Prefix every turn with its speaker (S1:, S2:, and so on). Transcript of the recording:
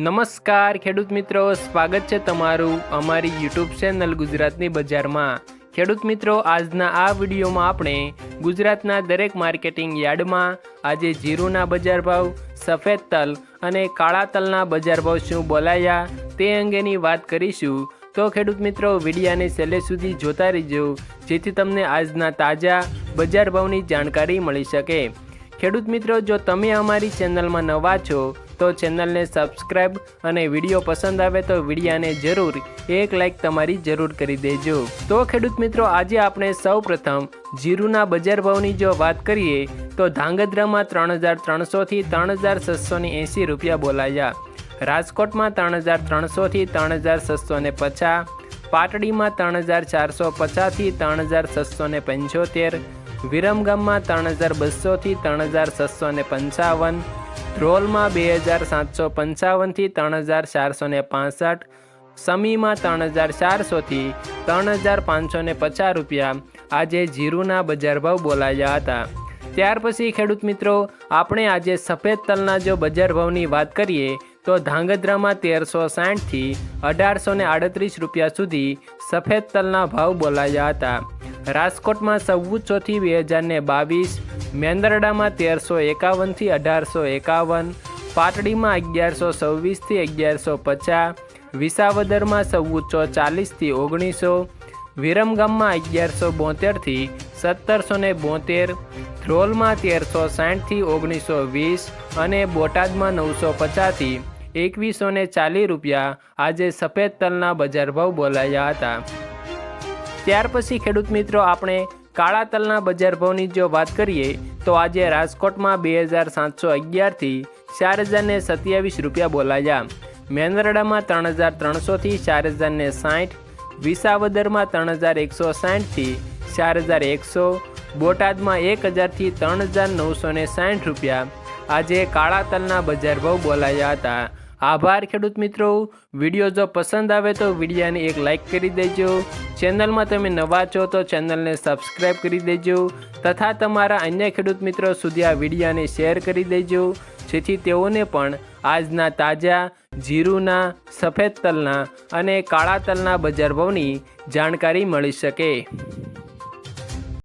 S1: નમસ્કાર, ખેડૂત મિત્રો. સ્વાગત છે તમારું અમારી યુટ્યુબ ચેનલ ગુજરાતની બજારમાં. ખેડૂત મિત્રો, આજના આ વિડીયોમાં આપણે ગુજરાતના દરેક માર્કેટિંગ યાર્ડમાં આજે જીરુના બજાર ભાવ, સફેદ તલ અને કાળા તલના બજાર ભાવ શું બોલાયા તે અંગેની વાત કરીશું. તો ખેડૂત મિત્રો, વિડીયાને છેલ્લે સુધી જોતા રહેજો, જેથી તમને આજના તાજા બજાર ભાવની જાણકારી મળી શકે. ખેડૂત મિત્રો, જો તમે અમારી ચેનલમાં નવા છો તો ચેનલને સબસ્ક્રાઈબ અને વીડિયો પસંદ આવે તો વિડીયાને જરૂર એક લાઈક તમારી જરૂર કરી દેજો. તો ખેડૂત મિત્રો, આજે આપણે સૌ પ્રથમ જીરુના બજાર ભાવની જો વાત કરીએ, તો ધાંગધ્રામાં ત્રણ હજાર ત્રણસોથી ત્રણ હજાર છસોની એંસી રૂપિયા બોલાયા. રાજકોટમાં ત્રણ હજાર ત્રણસોથી ત્રણ હજાર છસો ને પચાસ. પાટડીમાં ત્રણ હજાર ચારસો પચાસથી ત્રણ હજાર છસો ને પંચોતેર. વિરમગામમાં ત્રણ હજાર બસોથી ત્રણ હજાર છસો ને પંચાવન. ધ્રોલમાં બે હજાર સાતસો પંચાવનથી ત્રણ હજાર ચારસો ને પાસઠ, સમીમાં ત્રણ હજાર ચારસોથી ત્રણ હજાર પાંચસો ને પચાસ રૂપિયા આજે જીરુના બજાર ભાવ બોલાયા હતા. ત્યાર પછી ખેડૂત મિત્રો, આપણે આજે સફેદ તલના જો બજાર ભાવની વાત કરીએ, તો ધાંગધ્રામાં તેરસો સાઠથી અઢારસો ને આડત્રીસ રૂપિયા સુધી સફેદ તલના ભાવ બોલાયા હતા. રાજકોટમાં ચૌદસોથી બે હજાર ને બાવીસ, મેંદરડામાં તેરસો એકાવનથી અઢારસો એકાવન, પાટડીમાં અગિયારસો છવ્વીસથી અગિયારસો પચાસ, વિસાવદરમાં ચૌદસો ચાલીસથી ઓગણીસો, વિરમગામમાં અગિયારસો બોતેરથી સત્તરસો ને બોતેર, ધ્રોલમાં તેરસો સાઠથી ઓગણીસો વીસ અને બોટાદમાં નવસો પચાસથી એકવીસો ને ચાલીસ રૂપિયા આજે સફેદ તલના બજાર ભાવ બોલાયા હતા. ત્યાર પછી ખેડૂત મિત્રો, આપણે કાળા તલના બજાર ભાવની જો વાત કરીએ, તો આજે રાજકોટમાં બે હજાર સાતસો અગિયારથી ચાર હજારને સત્યાવીસ રૂપિયા બોલાયા. મેંદરડામાં ત્રણ હજાર ત્રણસોથી ચાર હજારને સાઠ, વિસાવદરમાં ત્રણ હજાર એકસો સાઠથી ચાર હજાર એકસો, બોટાદમાં એક હજારથી ત્રણ હજાર નવસો સાઠ રૂપિયા. આજે કાળા તલના બજાર ભાવ બોલાયા હતા. આભાર ખેડૂત મિત્રો. વીડિયો જો પસંદ આવે તો વિડીયાને એક લાઇક કરી દેજો. ચેનલમાં તમે નવા છો તો ચેનલને સબસ્ક્રાઈબ કરી દેજો. તથા તમારા અન્ય ખેડૂત મિત્રો સુધી આ વિડીયાને શેર કરી દેજો. જેથી તેઓને પણ આજના તાજા, જીરુના, સફેદ તલના અને કાળા તલના બજાર ભાવની જાણકારી મળી શકે.